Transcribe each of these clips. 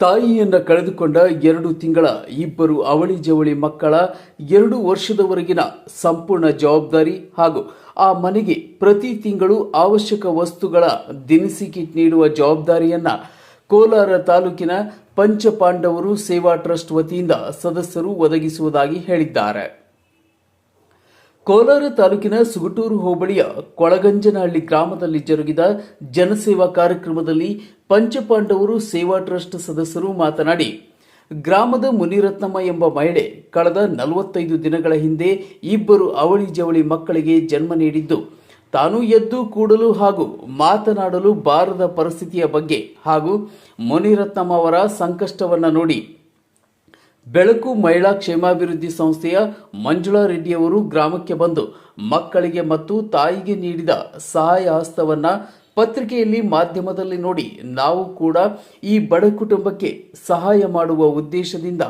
ತಾಯಿಯನ್ನ ಕಳೆದುಕೊಂಡ ಎರಡು ತಿಂಗಳ ಇಬ್ಬರು ಅವಳಿ ಜವಳಿ ಮಕ್ಕಳ ಎರಡು ವರ್ಷದವರೆಗಿನ ಸಂಪೂರ್ಣ ಜವಾಬ್ದಾರಿ ಹಾಗೂ ಆ ಮನೆಗೆ ಪ್ರತಿ ತಿಂಗಳು ಅವಶ್ಯಕ ವಸ್ತುಗಳ ದಿನಸಿ ಕಿಟ್ ನೀಡುವ ಜವಾಬ್ದಾರಿಯನ್ನ ಕೋಲಾರ ತಾಲೂಕಿನ ಪಂಚಪಾಂಡವರು ಸೇವಾ ಟ್ರಸ್ಟ್ ವತಿಯಿಂದ ಸದಸ್ಯರು ಒದಗಿಸುವುದಾಗಿ ಹೇಳಿದ್ದಾರೆ. ಕೋಲಾರ ತಾಲೂಕಿನ ಸುಗಟೂರು ಹೋಬಳಿಯ ಕೊಳಗಂಜನಹಳ್ಳಿ ಗ್ರಾಮದಲ್ಲಿ ಜರುಗಿದ ಜನಸೇವಾ ಕಾರ್ಯಕ್ರಮದಲ್ಲಿ ಪಂಚಪಾಂಡವರು ಸೇವಾ ಟ್ರಸ್ಟ್ ಸದಸ್ಯರು ಮಾತನಾಡಿ, ಗ್ರಾಮದ ಮುನಿರತ್ನಮ್ಮ ಎಂಬ ಮಹಿಳೆ ಕಳೆದ ನಲವತ್ತೈದು ದಿನಗಳ ಹಿಂದೆ ಇಬ್ಬರು ಅವಳಿ ಜವಳಿ ಮಕ್ಕಳಿಗೆ ಜನ್ಮ ನೀಡಿದ್ದು, ತಾನು ಎದ್ದು ಕೂಡಲು ಹಾಗೂ ಮಾತನಾಡಲು ಬಾರದ ಪರಿಸ್ಥಿತಿಯ ಬಗ್ಗೆ ಹಾಗೂ ಮುನಿರತ್ನಮ್ಮ ಅವರ ಸಂಕಷ್ಟವನ್ನು ನೋಡಿ ಬೆಳಕು ಮಹಿಳಾ ಕ್ಷೇಮಾಭಿವೃದ್ಧಿ ಸಂಸ್ಥೆಯ ಮಂಜುಳಾ ರೆಡ್ಡಿಯವರು ಗ್ರಾಮಕ್ಕೆ ಬಂದು ಮಕ್ಕಳಿಗೆ ಮತ್ತು ತಾಯಿಗೆ ನೀಡಿದ ಸಹಾಯ ಹಸ್ತವನ್ನ ಪತ್ರಿಕೆಯಲ್ಲಿ ಮಾಧ್ಯಮದಲ್ಲಿ ನೋಡಿ ನಾವು ಕೂಡ ಈ ಬಡ ಕುಟುಂಬಕ್ಕೆ ಸಹಾಯ ಮಾಡುವ ಉದ್ದೇಶದಿಂದ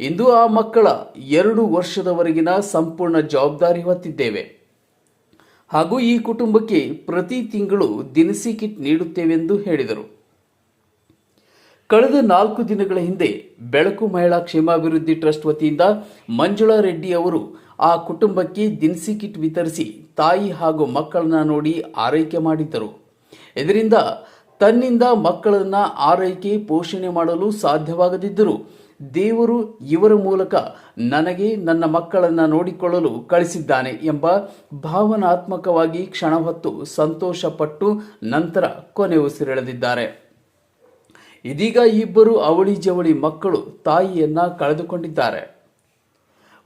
ಇಂದು ಆ ಮಕ್ಕಳ ಎರಡು ವರ್ಷದವರೆಗಿನ ಸಂಪೂರ್ಣ ಜವಾಬ್ದಾರಿ ಹೊತ್ತಿದ್ದೇವೆ. ಹಾಗೂ ಈ ಕುಟುಂಬಕ್ಕೆ ಪ್ರತಿ ತಿಂಗಳು ದಿನಸಿ ಕಿಟ್ ನೀಡುತ್ತೇವೆಂದು ಹೇಳಿದರು. ಕಳೆದ ನಾಲ್ಕು ದಿನಗಳ ಹಿಂದೆ ಬೆಳಕು ಮಹಿಳಾ ಕ್ಷೇಮಾಭಿವೃದ್ಧಿ ಟ್ರಸ್ಟ್ ವತಿಯಿಂದ ಮಂಜುಳಾ ರೆಡ್ಡಿ ಅವರು ಆ ಕುಟುಂಬಕ್ಕೆ ದಿನಸಿ ಕಿಟ್ ವಿತರಿಸಿ ತಾಯಿ ಹಾಗೂ ಮಕ್ಕಳನ್ನ ನೋಡಿ ಆರೈಕೆ ಮಾಡಿದ್ದರು. ಇದರಿಂದ ತನ್ನಿಂದ ಮಕ್ಕಳನ್ನ ಆರೈಕೆ, ಪೋಷಣೆ ಮಾಡಲು ಸಾಧ್ಯವಾಗದಿದ್ದರೂ ದೇವರು ಇವರ ಮೂಲಕ ನನಗೆ ನನ್ನ ಮಕ್ಕಳನ್ನ ನೋಡಿಕೊಳ್ಳಲು ಕಳಿಸಿದ್ದಾನೆ ಎಂಬ ಭಾವನಾತ್ಮಕವಾಗಿ ಕ್ಷಣ ಹೊತ್ತು ಸಂತೋಷಪಟ್ಟು ನಂತರ ಕೊನೆ ಉಸಿರೆಳೆದಿದ್ದಾರೆ ಇದೀಗ ಇಬ್ಬರು ಅವಳಿ ಜವಳಿ ಮಕ್ಕಳು ತಾಯಿಯನ್ನ ಕಳೆದುಕೊಂಡಿದ್ದಾರೆ.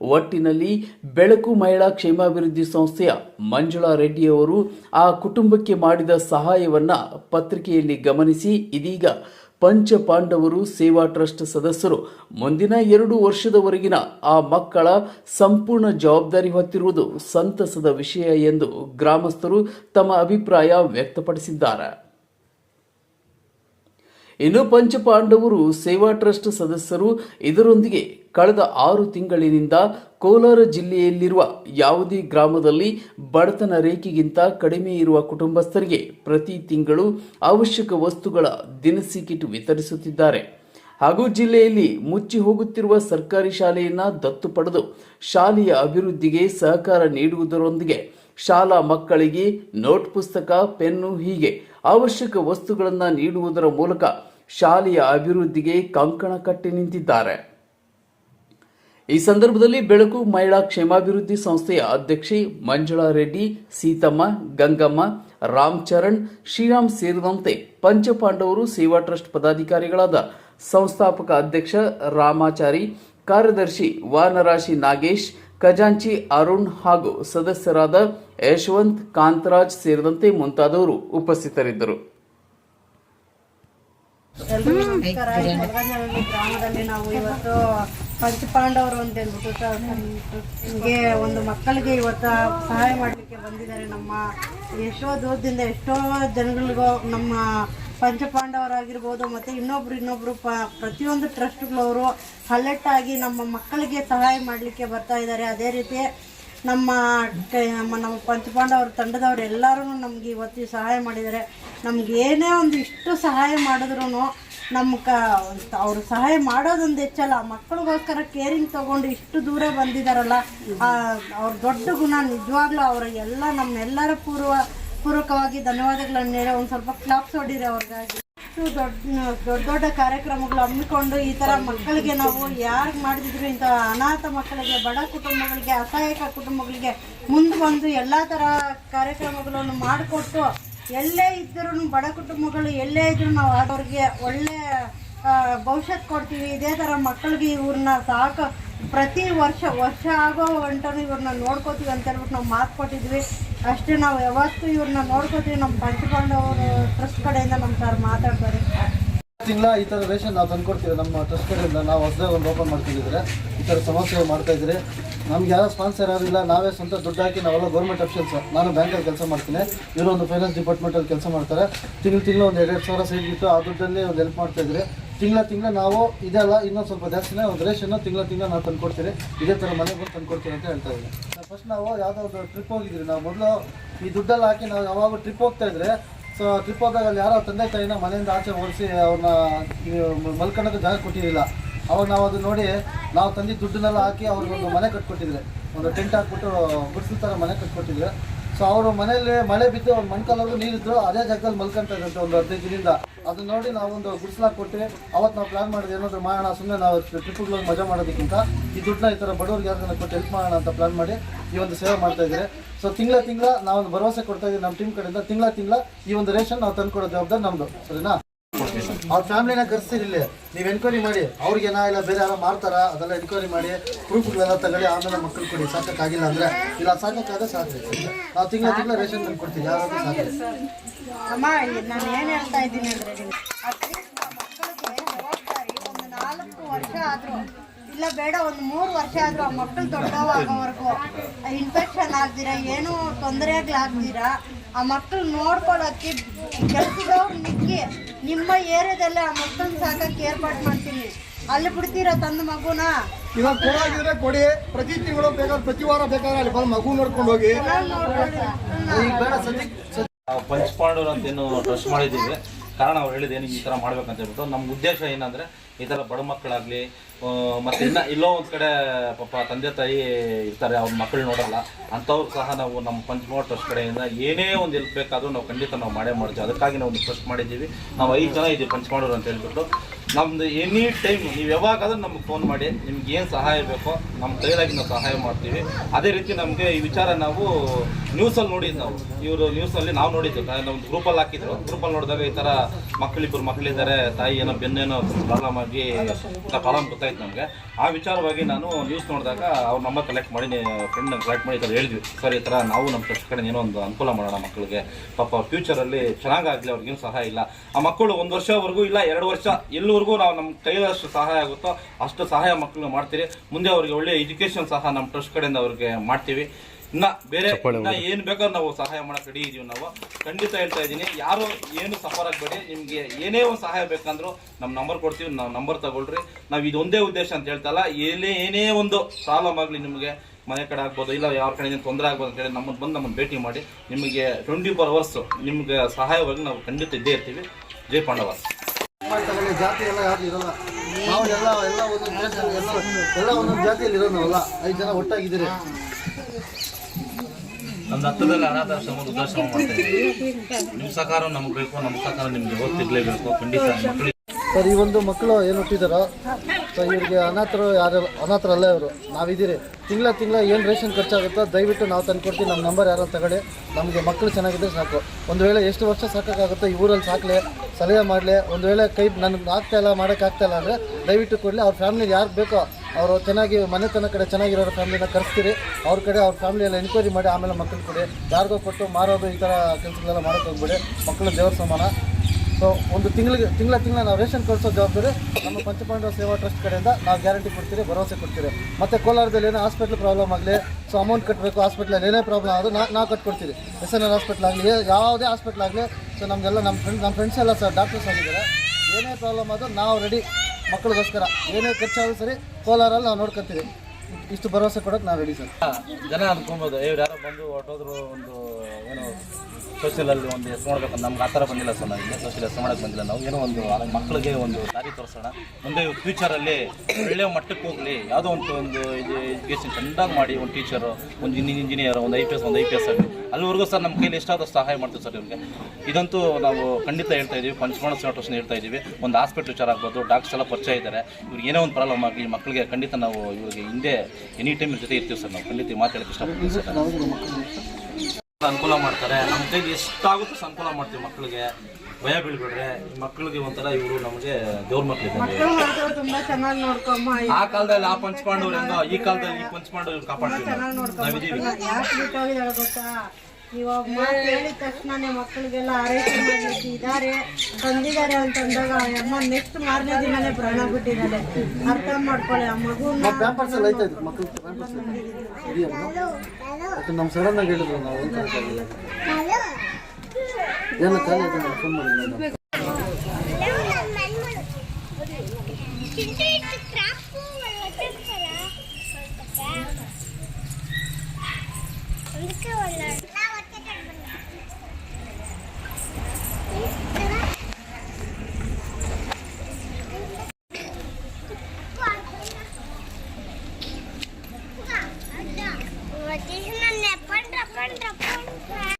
ಒಟ್ಟಿನಲ್ಲಿ ಬೆಳಕು ಮಹಿಳಾ ಕ್ಷೇಮಾಭಿವೃದ್ಧಿ ಸಂಸ್ಥೆಯ ಮಂಜುಳಾ ರೆಡ್ಡಿಯವರು ಆ ಕುಟುಂಬಕ್ಕೆ ಮಾಡಿದ ಸಹಾಯವನ್ನ ಪತ್ರಿಕೆಯಲ್ಲಿ ಗಮನಿಸಿ, ಇದೀಗ ಪಂಚ ಪಾಂಡವರು ಸೇವಾ ಟ್ರಸ್ಟ್ ಸದಸ್ಯರು ಮುಂದಿನ ಎರಡು ವರ್ಷದವರೆಗಿನ ಆ ಮಕ್ಕಳ ಸಂಪೂರ್ಣ ಜವಾಬ್ದಾರಿ ಹೊತ್ತಿರುವುದು ಸಂತಸದ ವಿಷಯ ಎಂದು ಗ್ರಾಮಸ್ಥರು ತಮ್ಮ ಅಭಿಪ್ರಾಯ ವ್ಯಕ್ತಪಡಿಸಿದ್ದಾರೆ. ಇನ್ನು ಪಂಚಪಾಂಡವರು ಸೇವಾ ಟ್ರಸ್ಟ್ ಸದಸ್ಯರು ಇದರೊಂದಿಗೆ ಕಳೆದ ಆರು ತಿಂಗಳಿನಿಂದ ಕೋಲಾರ ಜಿಲ್ಲೆಯಲ್ಲಿರುವ ಯಾವುದೇ ಗ್ರಾಮದಲ್ಲಿ ಬಡತನ ರೇಖೆಗಿಂತ ಕಡಿಮೆ ಇರುವ ಕುಟುಂಬಸ್ಥರಿಗೆ ಪ್ರತಿ ತಿಂಗಳು ಅವಶ್ಯಕ ವಸ್ತುಗಳ ದಿನಸಿ ಕಿಟ್ ವಿತರಿಸುತ್ತಿದ್ದಾರೆ. ಹಾಗೂ ಜಿಲ್ಲೆಯಲ್ಲಿ ಮುಚ್ಚಿ ಹೋಗುತ್ತಿರುವ ಸರ್ಕಾರಿ ಶಾಲೆಯನ್ನ ದತ್ತು ಪಡೆದು ಶಾಲೆಯ ಅಭಿವೃದ್ಧಿಗೆ ಸಹಕಾರ ನೀಡುವುದರೊಂದಿಗೆ ಶಾಲಾ ಮಕ್ಕಳಿಗೆ ನೋಟ್ ಪುಸ್ತಕ, ಪೆನ್ನು ಹೀಗೆ ಅವಶ್ಯಕ ವಸ್ತುಗಳನ್ನು ನೀಡುವುದರ ಮೂಲಕ ಶಾಲೆಯ ಅಭಿವೃದ್ಧಿಗೆ ಕಂಕಣ ಕಟ್ಟಿ ನಿಂತಿದ್ದಾರೆ. ಈ ಸಂದರ್ಭದಲ್ಲಿ ಬೆಳಕು ಮಹಿಳಾ ಕ್ಷೇಮಾಭಿವೃದ್ಧಿ ಸಂಸ್ಥೆಯ ಅಧ್ಯಕ್ಷೆ ಮಂಜುಳಾ ರೆಡ್ಡಿ, ಸೀತಮ್ಮ, ಗಂಗಮ್ಮ, ರಾಮ್ ಚರಣ್, ಶ್ರೀರಾಮ್ ಸೇರಿದಂತೆ ಪಂಚಪಾಂಡವರು ಸೇವಾ ಟ್ರಸ್ಟ್ ಪದಾಧಿಕಾರಿಗಳಾದ ಸಂಸ್ಥಾಪಕ ಅಧ್ಯಕ್ಷ ರಾಮಾಚಾರಿ, ಕಾರ್ಯದರ್ಶಿ ವಾನರಾಶಿ ನಾಗೇಶ್ ಖಜಾಂಚಿ ಅರುಣ್ ಹಾಗೂ ಸದಸ್ಯರಾದ ಯಶವಂತ್ ಕಾಂತರಾಜ್ ಸೇರಿದಂತೆ ಮುಂತಾದವರು ಉಪಸ್ಥಿತರಿದ್ದರು. ಗ್ರಾಮದಲ್ಲಿ ನಾವು ಇವತ್ತು ಪಂಚಪಾಂಡವರು ಅಂತ ಹೇಳ್ಬಿಟ್ಟು ಹಿಂಗೆ ಒಂದು ಮಕ್ಕಳಿಗೆ ಇವತ್ತು ಸಹಾಯ ಮಾಡಲಿಕ್ಕೆ ಬಂದಿದ್ದಾರೆ ನಮ್ಮ ಎಷ್ಟೋ ದೂರದಿಂದ ಎಷ್ಟೋ ಜನಗಳಿಗೂ ನಮ್ಮ ಪಂಚಪಾಂಡವರಾಗಿರ್ಬೋದು ಮತ್ತು ಇನ್ನೊಬ್ರು ಇನ್ನೊಬ್ರು ಪ ಪ್ರತಿಯೊಂದು ಟ್ರಸ್ಟ್ಗಳವರು ಹಲೆಟ್ಟಾಗಿ ನಮ್ಮ ಮಕ್ಕಳಿಗೆ ಸಹಾಯ ಮಾಡಲಿಕ್ಕೆ ಬರ್ತಾ ಇದ್ದಾರೆ. ಅದೇ ರೀತಿ ನಮ್ಮ ನಮ್ಮ ಪಂಚಪಾಂಡವ್ರ ತಂಡದವ್ರು ಎಲ್ಲರೂ ನಮ್ಗೆ ಇವತ್ತು ಸಹಾಯ ಮಾಡಿದ್ದಾರೆ. ನಮ್ಗೆ ಏನೇ ಒಂದು ಇಷ್ಟು ಸಹಾಯ ಮಾಡಿದ್ರು ನಮ್ಮ ಕ ಅವರು ಸಹಾಯ ಮಾಡೋದೊಂದು ಹೆಚ್ಚಲ್ಲ. ಮಕ್ಕಳಿಗೋಸ್ಕರ ಕೇರಿಂಗ್ ತೊಗೊಂಡು ಇಷ್ಟು ದೂರ ಬಂದಿದ್ದಾರಲ್ಲ ಅವ್ರ ದೊಡ್ಡ ಗುಣ ನಿಜವಾಗ್ಲೂ ಅವರ ಎಲ್ಲ ನಮ್ಮೆಲ್ಲರ ಪೂರ್ವ ಪೂರ್ವಕವಾಗಿ ಧನ್ಯವಾದಗಳನ್ನು ಒಂದು ಸ್ವಲ್ಪ ಕ್ಲಾಪ್ಸ್ ಹೊಡೀರಿ ಅವ್ರಿಗಾಗಿ. ಇಷ್ಟು ದೊಡ್ಡ ದೊಡ್ಡ ದೊಡ್ಡ ಕಾರ್ಯಕ್ರಮಗಳು ಹಮ್ಮಿಕೊಂಡು ಈ ಥರ ಮಕ್ಕಳಿಗೆ ನಾವು ಯಾರಿಗೆ ಮಾಡಿದ್ರು ಇಂಥ ಅನಾಥ ಮಕ್ಕಳಿಗೆ ಬಡ ಕುಟುಂಬಗಳಿಗೆ ಅಸಹಾಯಕ ಕುಟುಂಬಗಳಿಗೆ ಮುಂದೆ ಬಂದು ಎಲ್ಲ ಥರ ಕಾರ್ಯಕ್ರಮಗಳನ್ನು ಮಾಡಿಕೊಟ್ಟು ಎಲ್ಲೇ ಇದ್ದರೂ ಬಡ ಕುಟುಂಬಗಳು ಎಲ್ಲೇ ಇದ್ರೂ ನಾವು ಅವ್ರಿಗೆ ಒಳ್ಳೆ ಆ, ಭವಿಷ್ಯತ್ ಕೊಡ್ತೀವಿ. ಇದೇ ಥರ ಮಕ್ಕಳಿಗೆ ಇವ್ರನ್ನ ಸಾಕು. ಪ್ರತಿ ವರ್ಷ ವರ್ಷ ಆಗೋ ಗಂಟನೂ ಇವ್ರನ್ನ ನೋಡ್ಕೋತೀವಿ ಅಂತ ಹೇಳ್ಬಿಟ್ಟು ನಾವು ಮಾತು ಕೊಟ್ಟಿದ್ವಿ. ಅಷ್ಟೇ ನಾವು ಯಾವತ್ತೂ ಇವ್ರನ್ನ ನೋಡ್ಕೋತೀವಿ ನಮ್ಮ ಪಂಚಪಾಂಡವರು ಟ್ರಸ್ಟ್ ಕಡೆಯಿಂದ ನಮ್ಮ ಸರ್ ಮಾತಾಡ್ತಾರೆ. ತಿಂಗಳ ಈ ಥರ ರೇಷನ್ ನಾವು ತಂದ್ಕೊಡ್ತೀವಿ, ನಮ್ಮ ಟ್ರಸ್ಟ್ ಕಡೆಯಿಂದ. ನಾವು ಹೊಸದಾಗಿ ಒಂದು ಓಪನ್ ಮಾಡ್ಕೊಂಡಿದ್ರೆ ಈ ಥರ ಸಮಸ್ಯೆ ಮಾಡ್ತಾ ಇದ್ದೀರಿ ನಮ್ಗೆ ಯಾರೋ ಸ್ಪಾನ್ಸರ್ ಯಾರಿಲ್ಲ, ನಾವೇ ಸ್ವಂತ ದುಡ್ಡು ಹಾಕಿ, ನಾವೆಲ್ಲ ಗೌರ್ಮೆಂಟ್ ಸರ್ ನಾನು ಬ್ಯಾಂಕಲ್ಲಿ ಕೆಲಸ ಮಾಡ್ತೀನಿ. ಇವರು ಒಂದು ಫೈನಾನ್ಸ್ ಡಿಪಾರ್ಟ್ಮೆಂಟಲ್ಲಿ ಕೆಲಸ ಮಾಡ್ತಾರೆ. ತಿಂಗಳು ತಿಂಗಳು ಒಂದು ಎರಡು ಸಾವಿರ ಸೈಡ್ ಬಿಟ್ಟು ಆ ದುಡ್ಡಲ್ಲಿ ಒಂದು ಹೆಲ್ಪ್ ಮಾಡ್ತಾ ಇದ್ರಿ ತಿಂಗಳ ತಿಂಗಳ ನಾವು ಇದೆಲ್ಲ ಇನ್ನೊಂದು ಸ್ವಲ್ಪ ಜಾಸ್ತಿನೇ ಒಂದು ರೇಷನ್ನು ತಿಂಗಳ ತಿಂಗಳ ನಾವು ತಂದ್ಕೊಡ್ತೀರಿ. ಇದೇ ಥರ ಮನೆಗೆ ಬಂದು ತಂದ್ಕೊಡ್ತೀವಿ ಅಂತ ಹೇಳ್ತಾ ಇದ್ದೀನಿ. ಫಸ್ಟ್ ನಾವು ಯಾವುದಾದ್ರು ಟ್ರಿಪ್ ಹೋಗಿದ್ದೀವಿ ನಾವು ಮೊದಲು ಈ ದುಡ್ಡೆಲ್ಲ ಹಾಕಿ ನಾವು ಯಾವಾಗ ಟ್ರಿಪ್ ಹೋಗ್ತಾ ಇದ್ರೆ ಸೊ ಟ್ರಿಪ್ ಹೋದಾಗ ಅಲ್ಲಿ ಯಾರೋ ತಂದೆ ತಾಯಿನ ಮನೆಯಿಂದ ಆಚೆ ಓಡಿಸಿ ಅವ್ರನ್ನ ಮಲ್ಕೊಳ್ಳೋಕೆ ಜಾಗ ಕೊಟ್ಟಿರಲಿಲ್ಲ. ಅವಾಗ ನಾವು ಅದು ನೋಡಿ ನಾವು ತಂದಿದ್ದ ದುಡ್ಡನ್ನೆಲ್ಲ ಹಾಕಿ ಅವ್ರಿಗೊಂದು ಮನೆ ಕಟ್ಕೊಟ್ಟಿದ್ರೆ, ಒಂದು ಟೆಂಟ್ ಹಾಕ್ಬಿಟ್ಟು ಗುಡಿಸಲ್ ಥರ ಮನೆ ಕಟ್ಕೊಟ್ಟಿದ್ರೆ ಸೊ ಅವರು ಮನೆಯಲ್ಲಿ ಮಳೆ ಬಿದ್ದು ಅವ್ರ ನೀರು ನೀರಿದ್ರು ಅದೇ ಜಾಗದಲ್ಲಿ ಮಲ್ಕೊಂತದಂತೆ ಒಂದು ಹದಿನೈದು ದಿನದಿಂದ. ಅದನ್ನ ನೋಡಿ ನಾವೊಂದು ಗುಡಿಸ್ಲಾಕ್ ಕೊಟ್ಟು ಅವತ್ತು ನಾವು ಪ್ಲಾನ್ ಮಾಡಿದ್ವಿ ಏನಾದರೂ ಮಾಡೋಣ ಸುಮ್ಮನೆ ನಾವು ಟ್ರಿಪ್ಗೆ ಮಜಾ ಮಾಡೋದಕ್ಕಿಂತ ಈ ದುಡ್ಡನ್ನ ಈ ಥರ ಬಡವ್ರಿಗೆ ಯಾರಿಗಾನ ಕೊಟ್ಟು ಹೆಲ್ಪ್ ಮಾಡೋಣ ಅಂತ ಪ್ಲಾನ್ ಮಾಡಿ ಈ ಒಂದು ಸೇವೆ ಮಾಡ್ತಾ ಇದ್ದಾರೆ. ಸೊ ತಿಂಗಳ ತಿಂಗಳ ನಾವೊಂದು ಭರವಸೆ ಕೊಡ್ತಾ ಇದ್ದೀವಿ ನಮ್ಮ ಟೀಮ್ ಕಡೆಯಿಂದ. ತಿಂಗಳ ತಿಂಗಳ ಈ ಒಂದು ರೇಷನ್ ನಾವು ತಂದುಕೊಡೋ ಜವಾಬ್ದಾರಿ ನಮ್ಮದು ಸರಿನಾ? ಅವ್ರ ಫ್ಯಾಮಿಲಿನ ಕರ್ಸ್ತೀರಿ ಇಲ್ಲಿ. ನೀವು ಎನ್ಕ್ವೈರಿ ಮಾಡಿ ಅವ್ರಿಗೇನ ಇಲ್ಲ, ಬೇರೆ ಯಾರೋ ಮಾಡ್ತಾರ? ಅದೆಲ್ಲ ಎನ್ಕ್ವೈರಿ ಮಾಡಿ ಪ್ರೂಫ್ಗಳೆಲ್ಲ ತಗೊಳ್ಳಿ, ಆಮೇಲೆ ಮಕ್ಕಳು ಕೊಡಿ. ಸಾಕಾಗಿಲ್ಲ ಅಂದ್ರೆ, ಇಲ್ಲ ಸಾಕಾಗದೆ ಸಾಧ್ಯ ನಾವು ತಿಂಗಳ ತಿಂಗಳ ರೇಷನ್ ತಂದು ಕೊಡ್ತೀವಿ ಯಾರಾದ್ರೂ ಸಾಕು ಅಮ್ಮ ನಾನು ಏನು ಹೇಳ್ತಾ ಇದ್ದೀನಿ ಒಂದು ನಾಲ್ಕು ವರ್ಷ ಆದರೂ, ಇಲ್ಲ ಬೇಡ, ಒಂದು ಮೂರು ವರ್ಷ ಆದರೂ ಆ ಮಕ್ಕಳು ದೊಡ್ಡವಾಗೋವರೆಗೂ ಇನ್ಫೆಕ್ಷನ್ ಆಗ್ದಿರ, ಏನೂ ತೊಂದರೆಗಳಾಗ್ದಿರ, ಆ ಮಕ್ಕಳು ನೋಡ್ಕೊಳ್ಳೋಕ್ಕೆ ಕೆಲಸದವ್ರು ನಿಕ್ಕಿ ನಿಮ್ಮ ಏರಿಯಾದಲ್ಲೇ ಆ ಮಕ್ಕಳನ್ನ ಸಾಕಕ್ಕೆ ಏರ್ಪಾಟ್ ಮಾಡ್ತೀನಿ. ಅಲ್ಲಿ ಬಿಡ್ತೀರಾ ತಂದ ಮಗುನ? ಇವಾಗ ಕೊಡಾಗಿದ್ರೆ ಕೊಡಿ. ಪ್ರತಿ ತಿಂಗಳು ಬೇಕಾದ್ರೆ ಪ್ರತಿ ವಾರ ಬೇಕಾದ್ರೆ ಅಲ್ಲಿ ಬಂದು ಮಗು ನೋಡ್ಕೊಂಡು ಹೋಗಿ. ಪಂಚಪಾಂಡವ್ರು ಅಂತ ಏನು ಟ್ರಸ್ಟ್ ಮಾಡಿದ್ದೀವಿ. ಕಾರಣ ಅವ್ರು ಹೇಳಿದ ಏನು ಈ ಥರ ಮಾಡ್ಬೇಕಂತ ಹೇಳ್ಬಿಟ್ಟು ನಮ್ಮ ಉದ್ದೇಶ ಏನಂದರೆ ಈ ಥರ ಬಡ ಮಕ್ಕಳಾಗಲಿ ಮತ್ತು ಇನ್ನು ಇಲ್ಲೋ ಒಂದು ಕಡೆ ಪಾಪ ತಂದೆ ತಾಯಿ ಇರ್ತಾರೆ ಅವ್ರ ಮಕ್ಕಳು ನೋಡಲ್ಲ, ಅಂಥವ್ರು ಸಹ ನಾವು ನಮ್ಮ ಪಂಚಮೋಟ್ ಕಡೆಯಿಂದ ಏನೇ ಒಂದು ಎಲ್ಪ್ ಬೇಕಾದರೂ ನಾವು ಖಂಡಿತ ನಾವು ಮಾಡೇ ಮಾಡ್ತೀವಿ. ಅದಕ್ಕಾಗಿ ನಾವು ಟ್ರಸ್ಟ್ ಮಾಡಿದ್ದೀವಿ. ನಾವು ಐದು ಜನ ಇದ್ದೀವಿ ಪಂಚಮಾಡೋರು ಅಂತ ಹೇಳ್ಬಿಟ್ಟು. ನಮ್ದು ಎನಿ ಟೈಮ್ ನೀವು ಯಾವಾಗಾದ್ರೂ ನಮ್ಗೆ ಫೋನ್ ಮಾಡಿ, ನಿಮ್ಗೆ ಏನು ಸಹಾಯ ಬೇಕೋ ನಮ್ಮ ಕೈಲಾಗಿ ನಾವು ಸಹಾಯ ಮಾಡ್ತೀವಿ. ಅದೇ ರೀತಿ ನಮಗೆ ಈ ವಿಚಾರ ನಾವು ನ್ಯೂಸಲ್ಲಿ ನೋಡಿದ್ದು ನಾವು. ಇವರು ನ್ಯೂಸಲ್ಲಿ ನಾವು ನೋಡಿದ್ದು. ನಮ್ಮದು ಗ್ರೂಪಲ್ಲಿ ಹಾಕಿದ್ರು. ಗ್ರೂಪಲ್ಲಿ ನೋಡಿದಾಗ ಈ ಥರ ಮಕ್ಕಳಿಬ್ಬರು ಮಕ್ಕಳಿದ್ದಾರೆ, ತಾಯಿ ಏನೋ ಬೆನ್ನೇನೋ ಪ್ರಾಬ್ಲಮ್ ಆಗಿ ಪ್ರಾಬ್ಲಮ್ ಗೊತ್ತಾಯ್ತು ನಮಗೆ. ಆ ವಿಚಾರವಾಗಿ ನಾನು ನ್ಯೂಸ್ ನೋಡಿದಾಗ ಅವ್ರ ನಂಬರ್ ಕಲೆಕ್ಟ್ ಮಾಡಿ ಫ್ರೆಂಡ್ ಕಲೆಕ್ಟ್ ಮಾಡಿ ಈ ಥರ ಹೇಳಿದ್ವಿ. ಸರ್, ಈ ಥರ ನಾವು ನಮ್ಮ ಟ್ರಸ್ಟ್ ಕಡೆ ಏನೋ ಒಂದು ಅನುಕೂಲ ಮಾಡೋಣ ಮಕ್ಕಳಿಗೆ. ಪಾಪ ಫ್ಯೂಚರಲ್ಲಿ ಚೆನ್ನಾಗಾಗಲಿ, ಅವ್ರಿಗೇನು ಸಹಾಯ ಇಲ್ಲ. ಆ ಮಕ್ಕಳು ಒಂದು ವರ್ಷವರೆಗೂ ಇಲ್ಲ, ಎರಡು ವರ್ಷ ಎಲ್ಲಿವರೆಗೂ ನಾವು ನಮ್ಮ ಕೈಲಷ್ಟು ಸಹಾಯ ಆಗುತ್ತೋ ಅಷ್ಟು ಸಹಾಯ ಮಕ್ಕಳು ಮಾಡ್ತೀರಿ. ಮುಂದೆ ಅವ್ರಿಗೆ ಒಳ್ಳೆ ಎಜುಕೇಶನ್ ಸಹ ನಮ್ಮ ಟ್ರಸ್ಟ್ ಕಡೆಯಿಂದ ಅವ್ರಿಗೆ ಮಾಡ್ತೀವಿ. ಇನ್ನ ಬೇರೆ ಇನ್ನ ಏನು ಬೇಕಾದ್ರೂ ನಾವು ಸಹಾಯ ಮಾಡಕ್ ರೆಡಿ ಇದೀವಿ ನಾವು. ಖಂಡಿತ ಹೇಳ್ತಾ ಇದ್ದೀನಿ ಯಾರು ಏನು ಸಫರ್ ಆಗಬೇಡಿ ನಿಮ್ಗೆ ಏನೇ ಒಂದು ಸಹಾಯ ಬೇಕಂದ್ರೂ ನಮ್ಮ ನಂಬರ್ ಕೊಡ್ತೀವಿ ನಾವು ನಂಬರ್ ತಗೊಳ್ರಿ. ನಾವು ಇದೊಂದೇ ಉದ್ದೇಶ ಅಂತ ಹೇಳ್ತಲ್ಲ ಏನೇ ಏನೇ ಒಂದು ಪ್ರಾಬ್ಲಮ್ ಆಗಲಿ ನಿಮಗೆ ಮನೆ ಕಡೆ ಆಗ್ಬೋದು ಇಲ್ಲ ಯಾವ ಕಡೆ ತೊಂದರೆ ಆಗ್ಬೋದು ಅಂತ ಹೇಳಿ ನಮ್ಮನ್ನು ಬಂದು ನಮ್ಮನ್ನು ಭೇಟಿ ಮಾಡಿ ನಿಮಗೆ ಟ್ವೆಂಟಿ ಫೋರ್ ಅವರ್ಸ್ ನಿಮ್ಗೆ ಸಹಾಯವಾಗಿ ನಾವು ಖಂಡಿತ ಇದ್ದೇ ಇರ್ತೀವಿ. ಜೈ ಪಾಂಡವ. ಜಾತಿ ಎಲ್ಲ ಯಾರು ಇರಲ್ಲ. ನಾವು ಎಲ್ಲ ಎಲ್ಲ ಒಂದೊಂದು ಎಲ್ಲ ಎಲ್ಲ ಒಂದೊಂದು ಜಾತಿಯಲ್ಲಿ ಇರೋದು ನಾವೆಲ್ಲ. ಐದು ಜನ ಒಟ್ಟಾಗಿದ್ದೀರಿ. ನಮ್ಮ ಹತ್ತದಲ್ಲಿ ಅನಾಥಾಶ್ರಮ ವೃದ್ಧಾಶ್ರಮ ಮಾಡ್ತಾ ಇದ್ದೀವಿ. ನಿಮ್ಮ ಸಹಕಾರ ನಮ್ಗೆ ಬೇಕು ನಮ್ಮ ಸಹಕಾರ ನಿಮ್ಗೆ ಓದ್ತಿರ್ಲೇಬೇಕು ಖಂಡಿತ. ಮಕ್ಕಳಿಗೆ ಸರ್ ಈ ಒಂದು ಮಕ್ಕಳು ಏನು ಹುಟ್ಟಿದಾರೋ ಸೊ ಇವ್ರಿಗೆ ಅನಾಥರು ಯಾರು ಅನಾಥರಲ್ಲ ಇವರು. ನಾವಿದ್ದೀರಿ. ತಿಂಗಳ ತಿಂಗಳ ಏನು ರೇಷನ್ ಖರ್ಚಾಗುತ್ತೋ ದಯವಿಟ್ಟು ನಾವು ತಂದ್ಕೊಡ್ತೀವಿ ನಮ್ಮ ನಂಬರ್ ಯಾರೋ ತಗೊಳ್ಳಿ. ನಮಗೆ ಮಕ್ಕಳು ಚೆನ್ನಾಗಿದ್ರೆ ಸಾಕು. ಒಂದು ವೇಳೆ ಎಷ್ಟು ವರ್ಷ ಸಾಕಾಗುತ್ತೋ ಈ ಊರಲ್ಲಿ ಸಾಕಲೆ, ಸಲಹೆ ಮಾಡಲಿ. ಒಂದು ವೇಳೆ ಕೈ ನನಗೆ ಆಗ್ತಾಯಿಲ್ಲ ಇಲ್ಲ ಮಾಡೋಕ್ಕಾಗ್ತಾ ಇಲ್ಲ ಅಂದರೆ ದಯವಿಟ್ಟು ಕೊಡಲಿ. ಅವ್ರ ಫ್ಯಾಮಿಲಿ ಯಾರು ಬೇಕೋ ಅವರು ಚೆನ್ನಾಗಿ ಮನೆತನ ಕಡೆ ಚೆನ್ನಾಗಿರೋ ಫ್ಯಾಮಿಲಿನ ಕರೆಸ್ತೀರಿ. ಅವ್ರ ಕಡೆ ಅವ್ರ ಫ್ಯಾಮಿಲಿ ಎಲ್ಲ ಎನ್ಕ್ವೈರಿ ಮಾಡಿ ಆಮೇಲೆ ಮಕ್ಕಳು ಕೊಡಿ. ಯಾರಿಗೋ ಕೊಟ್ಟು ಮಾರೋದು ಈ ಥರ ಕೆಲಸಗಳೆಲ್ಲ ಮಾಡೋಕ್ಕೆ ಹೋಗ್ಬೇಡಿ. ಮಕ್ಕಳು ದೇವ್ರ ಸಮಾನ. ಸೊ ಒಂದು ತಿಂಗಳಿಗೆ ತಿಂಗಳ ತಿಂಗಳ ನಾವು ರೇಷನ್ ಕಳಿಸೋ ಜವಾಬ್ದಾರಿ ನಮ್ಮ ಪಂಚಪಾಂಡವ ಸೇವಾ ಟ್ರಸ್ಟ್ ಕಡೆಯಿಂದ ನಾವು ಗ್ಯಾರಂಟಿ ಕೊಡ್ತೀರಿ, ಭರವಸೆ ಕೊಡ್ತೀರಿ. ಮತ್ತು ಕೋಲಾರದಲ್ಲಿ ಏನೋ ಹಾಸ್ಪಿಟ್ಲ್ ಪ್ರಾಬ್ಲಮ್ ಆಗಲಿ ಸೊ ಅಮೌಂಟ್ ಕಟ್ಟಬೇಕು ಹಾಸ್ಪಿಟ್ಲಲ್ಲಿ ಏನೇ ಪ್ರಾಬ್ಲಮ್ ಆದರೂ ನಾ ನಾವು ಕಟ್ಕೊಡ್ತೀರಿ. ಎಸ್ ಎನ್ ಆರ್ ಹಾಸ್ಪಿಟ್ಲ್ ಆಗಲಿ ಯಾವುದೇ ಹಾಸ್ಪಿಟ್ಲ್ ಆಗಲಿ ಸೊ ನಮಗೆಲ್ಲ ನಮ್ಮ ಫ್ರೆಂಡ್ ನಮ್ಮ ಫ್ರೆಂಡ್ಸ್ ಎಲ್ಲ ಸರ್ ಡಾಕ್ಟರ್ಸ್ ಆಗಿದ್ದಾರೆ. ಏನೇ ಪ್ರಾಬ್ಲಮ್ ಆದರೂ ನಾವು ರೆಡಿ ಮಕ್ಕಳಿಗೋಸ್ಕರ. ಏನೇ ಖರ್ಚಾದರೂ ಸರಿ ಕೋಲಾರಲ್ಲಿ ನಾವು ನೋಡ್ಕೊತೀವಿ. ಇಷ್ಟು ಭರವಸೆ ಕೊಡೋಕೆ ನಾವು ರೆಡಿ ಸರ್. ಜನ ಅಂದ್ಕೊಬೋದು ಯಾರೋ ಬಂದು ಹೊಟ್ಟೋದ್ರು ಒಂದು, ಏನೋ ಸೋಷಿಯಲಲ್ಲಿ ಒಂದು ಎಸ್ ಮಾಡ್ಬೇಕು ನಮ್ಗೆ ಆ ಥರ ಬಂದಿಲ್ಲ ಸರ್ ನಾವು ಸೋಷಿಯಲ್ ಎಸ್ ಮಾಡೋಕ್ಕೆ ಬಂದಿಲ್ಲ. ನಾವು ಏನೋ ಒಂದು ಮಕ್ಕಳಿಗೆ ಒಂದು ದಾರಿ ತೋರಿಸೋಣ. ಮುಂದೆ ಫ್ಯೂಚರಲ್ಲಿ ಒಳ್ಳೆಯ ಮಟ್ಟಕ್ಕೆ ಹೋಗಲಿ. ಯಾವುದೋ ಒಂದು ಒಂದು ಎಜುಕೇಷನ್ ಚೆಂದಾಗಿ ಮಾಡಿ ಒಂದು ಟೀಚರು ಒಂದು ಇಂಜಿನಿಯರ್ ಒಂದು ಐ ಪಿ ಎಸ್ ಒಂದು ಐ ಪಿ ಎಸ್ ಆಗಲಿ ಅಲ್ಲಿವರೆಗೂ ಸರ್ ನಮ್ಮ ಕೈಲಿ ಎಷ್ಟಾದರೂ ಸಹಾಯ ಮಾಡ್ತೀವಿ ಸರ್ ಇವ್ರಿಗೆ. ಇದಂತೂ ನಾವು ಖಂಡಿತ ಹೇಳ್ತಾ ಇದ್ದೀವಿ ಪಂಚಮಾಣ ಸೇವಾ ಟ್ರಸ್ಟ್ ಹೇಳ್ತಾ ಇದ್ದೀವಿ ಒಂದು ಹಾಸ್ಪಿಟ್ಲ್ ವಿಚಾರ ಆಗ್ಬೋದು ಡಾಕ್ಟರ್ಸ್ ಎಲ್ಲ ಪರಿಚಯ ಇದ್ದಾರೆ. ಇವ್ರಿಗೆ ಏನೋ ಒಂದು ಪ್ರಾಬ್ಲಮ್ ಆಗಲಿ, ಮಕ್ಕಳಿಗೆ ಖಂಡಿತ ನಾವು ಇವ್ರಿಗೆ ಹಿಂದೆ ಎನಿ ಟೈಮ್ ಜೊತೆ ಇರ್ತೀವಿ ಸರ್ ನಾವು. ಖಂಡಿತ ಮಾತಾಡೋಕ್ಕೆ ಇಷ್ಟಪಡ್ತೀವಿ ಸರ್. ಅನುಕೂಲ ಮಾಡ್ತಾರೆ. ನಮ್ಮ ಕೈಗೆ ಎಷ್ಟಾಗುತ್ತೋ ಅನುಕೂಲ ಮಾಡ್ತೀವಿ ಮಕ್ಕಳಿಗೆ ಭಯ ಬೀಳ್ಬಿಡ್ರೆ. ಈ ಮಕ್ಕಳಿಗೆ ಒಂಥರ ಇವರು ನಮಗೆ ದೇವ್ರ ಮಕ್ಕಳು ಆ ಕಾಲದಲ್ಲಿ ಆ ಪಂಚಪಾಂಡವ್ರು ಹೆಂಗೋ ಈ ಕಾಲದಲ್ಲಿ ಈ ಪಂಚಪಾಂಡವ್ರು ಕಾಪಾಡ್ತೀವಿ ಇವಾಗ ಮಾತು ಹೇಳಿದ ತಕ್ಷಣ ಮಕ್ಕಳಿಗೆಲ್ಲ ಆರೈಕೆ ಮಾಡಲಿಕ್ಕೆ ಇದ್ದಾರೆ ತಂದಿದ್ದಾರೆ ಅಂತಂದಾಗ ಅಮ್ಮ ನೆಕ್ಸ್ಟ್ ಮಾರನೇ ದಿನನೇ ಪ್ರಾಣ ಬಿಟ್ಟಿದ್ದಾಳೆ. ಅರ್ಥ ಮಾಡ್ಕೊಳ್ಳಿ ಅಮ್ಮಗೂ ಮಗು ನಮ್ಮ ಸಡನ್ನಾಗಿ ಹೇಳಿದ್ರು ನಾವು ಏನು ಖಾಲಿ ಫೋನ್